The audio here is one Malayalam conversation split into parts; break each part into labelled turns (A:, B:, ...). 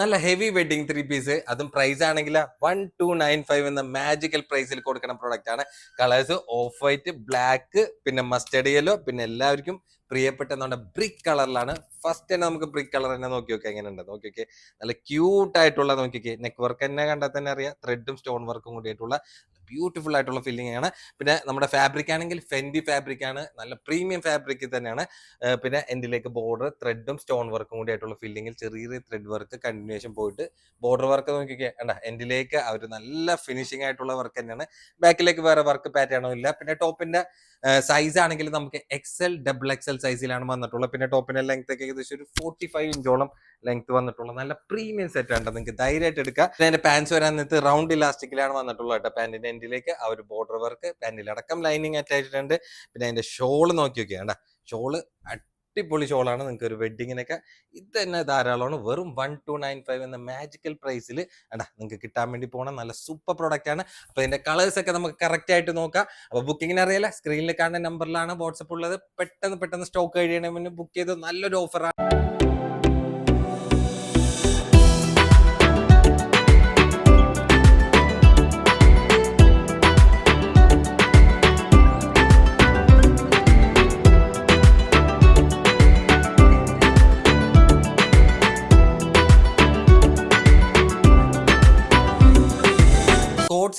A: നല്ല ഹെവി വെഡിങ് ത്രീ പീസ് അതും പ്രൈസ് ആണെങ്കിൽ വൺ ടു നയൻ ഫൈവ് എന്ന മാജിക്കൽ പ്രൈസിൽ കൊടുക്കുന്ന പ്രോഡക്റ്റ് ആണ്. കളേഴ്സ് ഓഫ് വൈറ്റ് ബ്ലാക്ക് പിന്നെ മസ്റ്റേഡ് യെല്ലോ പിന്നെ എല്ലാവർക്കും പ്രിയപ്പെട്ട നമ്മുടെ ബ്രിക്ക് കളറിലാണ് ഫസ്റ്റ് തന്നെ നമുക്ക് ബ്രിക്ക് കളർ തന്നെ നോക്കി നോക്കി. എങ്ങനെയുണ്ട്? നോക്കി നോക്കി നല്ല ക്യൂട്ട് ആയിട്ടുള്ള നോക്കി നെക്ക് വർക്ക് തന്നെ കണ്ടാൽ തന്നെ അറിയാം. ത്രെഡും സ്റ്റോൺ വർക്കും കൂടിയിട്ടുള്ള ബ്യൂട്ടിഫുൾ ആയിട്ടുള്ള ഫില്ലിംഗ് ആണ്. പിന്നെ നമ്മുടെ ഫാബ്രിക് ആണെങ്കിൽ ഫെൻഡി ഫാബ്രിക് ആണ്. നല്ല പ്രീമിയം ഫാബ്രിക് തന്നെയാണ്. പിന്നെ എൻഡിലേക്ക് ബോർഡർ ത്രെഡും സ്റ്റോൺ വർക്കും കൂടി ആയിട്ടുള്ള ഫില്ലിങ്ങിൽ ചെറിയ ചെറിയ ത്രെഡ് വർക്ക് കണ്ടിന്യൂഷൻ പോയിട്ട് ബോർഡർ വർക്ക് നോക്കിക്കേ. കണ്ട എൻഡിലേക്ക് ആ ഒരു നല്ല ഫിനിഷിംഗ് ആയിട്ടുള്ള വർക്ക് തന്നെയാണ്. ബാക്കിലേക്ക് വേറെ വർക്ക് പാറ്റേണോ ഇല്ല. പിന്നെ ടോപ്പിന്റെ സൈസ് ആണെങ്കിൽ നമുക്ക് എക്സൽ ഡബിൾ എക്സൽ സൈസിലാണ് വന്നിട്ടുള്ളത്. പിന്നെ ടോപ്പിന്റെ ലെങ്ത് ഒക്കെ ഏകദേശം ഒരു ഫോർട്ടി ഫൈവ് ഇഞ്ചോളം ലെങ്ത് വന്നിട്ടുള്ള നല്ല പ്രീമിയം സെറ്റ് ആണ് നിങ്ങൾക്ക് ധൈര്യമായിട്ട് എടുക്കാം. പിന്നെ പാൻസ് വരാൻ നേരത്ത് റൗണ്ട് ഇലാസ്റ്റിക്കിലാണ് വന്നിട്ടുള്ളത് കേട്ടോ. പാന്റിന്റെ എൻഡിലേക്ക് ആ ഒരു ബോർഡർ വർക്ക് പാന്റിലടക്കം ലൈനിങ് അറ്റാച്ച്ഡ് പിന്നെ അതിന്റെ ഷോൾ നോക്കി നോക്കിയാണ്ട ഷോൾ അടിപൊളി ഷോളാണ് നിങ്ങൾക്ക് ഒരു വെഡിങ്ങിനൊക്കെ ഇത് തന്നെ ധാരാളമാണ്. വെറും വൺ ടു നയൻ ഫൈവ് എന്ന മാജിക്കൽ പ്രൈസിൽ അടാ നിങ്ങൾക്ക് കിട്ടാൻ വേണ്ടി പോകണം നല്ല സൂപ്പർ പ്രോഡക്റ്റ് ആണ്. അപ്പോൾ കളേഴ്സ് ഒക്കെ നമുക്ക് കറക്റ്റ് ആയിട്ട് നോക്കാം. അപ്പോൾ ബുക്കിങ്ങിന് അറിയില്ല സ്ക്രീനിൽ കാണുന്ന നമ്പറിലാണ് വാട്സപ്പ് ഉള്ളത്. പെട്ടെന്ന് പെട്ടെന്ന് സ്റ്റോക്ക് കഴിയണമെന്ന് മുന്നേ ബുക്ക് ചെയ്ത് നല്ലൊരു ഓഫറാണ്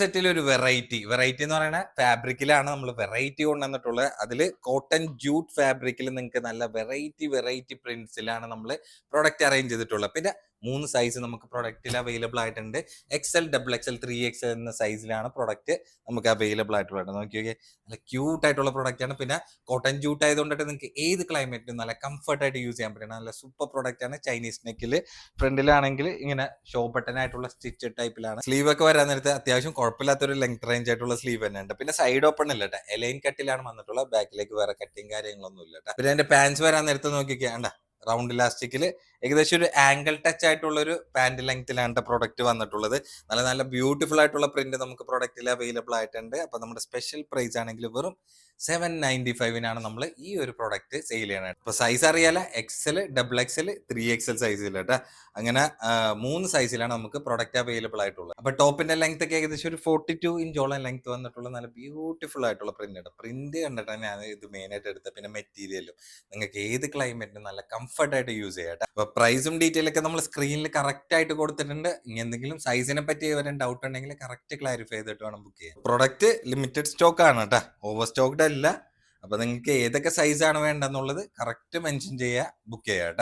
A: സെറ്റിൽ ഒരു വെറൈറ്റി വെറൈറ്റി എന്ന് പറയുന്നത് ഫാബ്രിക്കിലാണ് നമ്മൾ വെറൈറ്റി കൊണ്ടുവന്നിട്ടുള്ളത്. അതിൽ കോട്ടൺ ജൂട്ട് ഫാബ്രിക്കിൽ നിങ്ങൾക്ക് നല്ല വെറൈറ്റി വെറൈറ്റി പ്രിന്റ്സിലാണ് നമ്മൾ പ്രൊഡക്റ്റ് അറേഞ്ച് ചെയ്തിട്ടുള്ളത്. പിന്നെ മൂന്ന് സൈസ് നമുക്ക് പ്രൊഡക്റ്റിൽ അവൈലബിൾ ആയിട്ടുണ്ട്. XL double XL three XL എന്ന സൈസിലാണ് പ്രൊഡക്റ്റ് നമുക്ക് അവൈലബിൾ ആയിട്ടുള്ളത് നോക്കി നോക്കിയേ. നല്ല ക്യൂട്ട് ആയിട്ടുള്ള പ്രൊഡക്റ്റ് ആണ്. പിന്നെ കോട്ടൺ ജൂട്ട് ആയതുകൊണ്ടിട്ട് നിങ്ങൾക്ക് ഏത് ക്ലൈമറ്റിലും നല്ല കംഫർട്ട് ആയിട്ട് യൂസ് ചെയ്യാൻ പറ്റുന്ന നല്ല സൂപ്പർ പ്രൊഡക്റ്റ് ആണ് ചൈനീസ് നെക്കിൽ ഫ്രണ്ടിലാണെങ്കിൽ ഇങ്ങനെ ഷോ ബട്ടൺ ആയിട്ടുള്ള സ്റ്റിച്ച് ടൈപ്പിലാണ് സ്ലീവ് ഒക്കെ വരാൻ നേരത്ത് അത്യാവശ്യം കുഴപ്പമില്ലാത്തൊരു ലെങ്ത് റേഞ്ച് ആയിട്ടുള്ള സ്ലീവ് തന്നെ ഉണ്ട്. പിന്നെ സൈഡ് ഓപ്പൺ ഇല്ല എലൈൻ കട്ടിലാണ് വന്നിട്ടുള്ള ബാക്കിലേക്ക് വേറെ കട്ടിങ് കാര്യങ്ങളൊന്നും ഇല്ല പിന്നെ അതിന്റെ പാൻസ് വരാൻ നേരത്തെ നോക്കിക്കാണ്ട റൗണ്ട് ഇലാസ്റ്റിക്കിൽ ഏകദേശം ഒരു ആംഗിൾ ടച്ച് ആയിട്ടുള്ള ഒരു പാന്റ് ലെങ്ത്തിലാണ് പ്രോഡക്റ്റ് വന്നിട്ടുള്ളത്. നല്ല നല്ല ബ്യൂട്ടിഫുൾ ആയിട്ടുള്ള പ്രിന്റ് നമുക്ക് പ്രോഡക്റ്റിൽ അവൈലബിൾ ആയിട്ടുണ്ട്. അപ്പോൾ നമ്മുടെ സ്പെഷ്യൽ പ്രൈസ് ആണെങ്കിൽ വെറും സെവൻ നയന്റി ഫൈവിനാണ് നമ്മൾ ഈ ഒരു പ്രോഡക്റ്റ് സെയിൽ ചെയ്യണത്. ഇപ്പോൾ size അറിയാല? XL double XL three XL സൈസിൽ കേട്ടോ അങ്ങനെ മൂന്ന് സൈസിലാണ് നമുക്ക് പ്രൊഡക്റ്റ് അവൈലബിൾ ആയിട്ടുള്ളത്. അപ്പോൾ ടോപ്പിന്റെ ലെങ്ത് ഒക്കെ ഏകദേശം ഒരു ഫോർട്ടി ടു ഇഞ്ചോളം ലെങ്ത് വന്നിട്ടുള്ള നല്ല ബ്യൂട്ടിഫുൾ ആയിട്ടുള്ള പ്രിന്റ് ആണ് പ്രിന്റ് കണ്ടിട്ട് ഞാൻ ഇത് മെയിൻ ആയിട്ട് എടുത്തത്. പിന്നെ മെറ്റീരിയലും നിങ്ങൾക്ക് ഏത് ക്ലൈമറ്റിനും നല്ല കംഫർട്ടായിട്ട് യൂസ് ചെയ്യാം അപ്പോൾ അപ്പൊ പ്രൈസും ഡീറ്റെയിൽ ഒക്കെ നമ്മൾ സ്ക്രീനിൽ കറക്റ്റ് ആയിട്ട് കൊടുത്തിട്ടുണ്ട്. ഇനി എന്തെങ്കിലും സൈസിനെ പറ്റി വരെ ഡൗട്ട് ഉണ്ടെങ്കിൽ കറക്റ്റ് ക്ലാരിഫൈ ചെയ്തിട്ട് വേണം ബുക്ക് ചെയ്യാം പ്രൊഡക്റ്റ് ലിമിറ്റഡ് സ്റ്റോക്ക് ആണ് കേട്ടോ ഓവർ സ്റ്റോക്ക്ഡ് അല്ല. അപ്പൊ നിങ്ങൾക്ക് ഏതൊക്കെ സൈസ് ആണ് വേണ്ടെന്നുള്ളത് കറക്റ്റ് മെൻഷൻ ചെയ്യുക ബുക്ക് ചെയ്യാം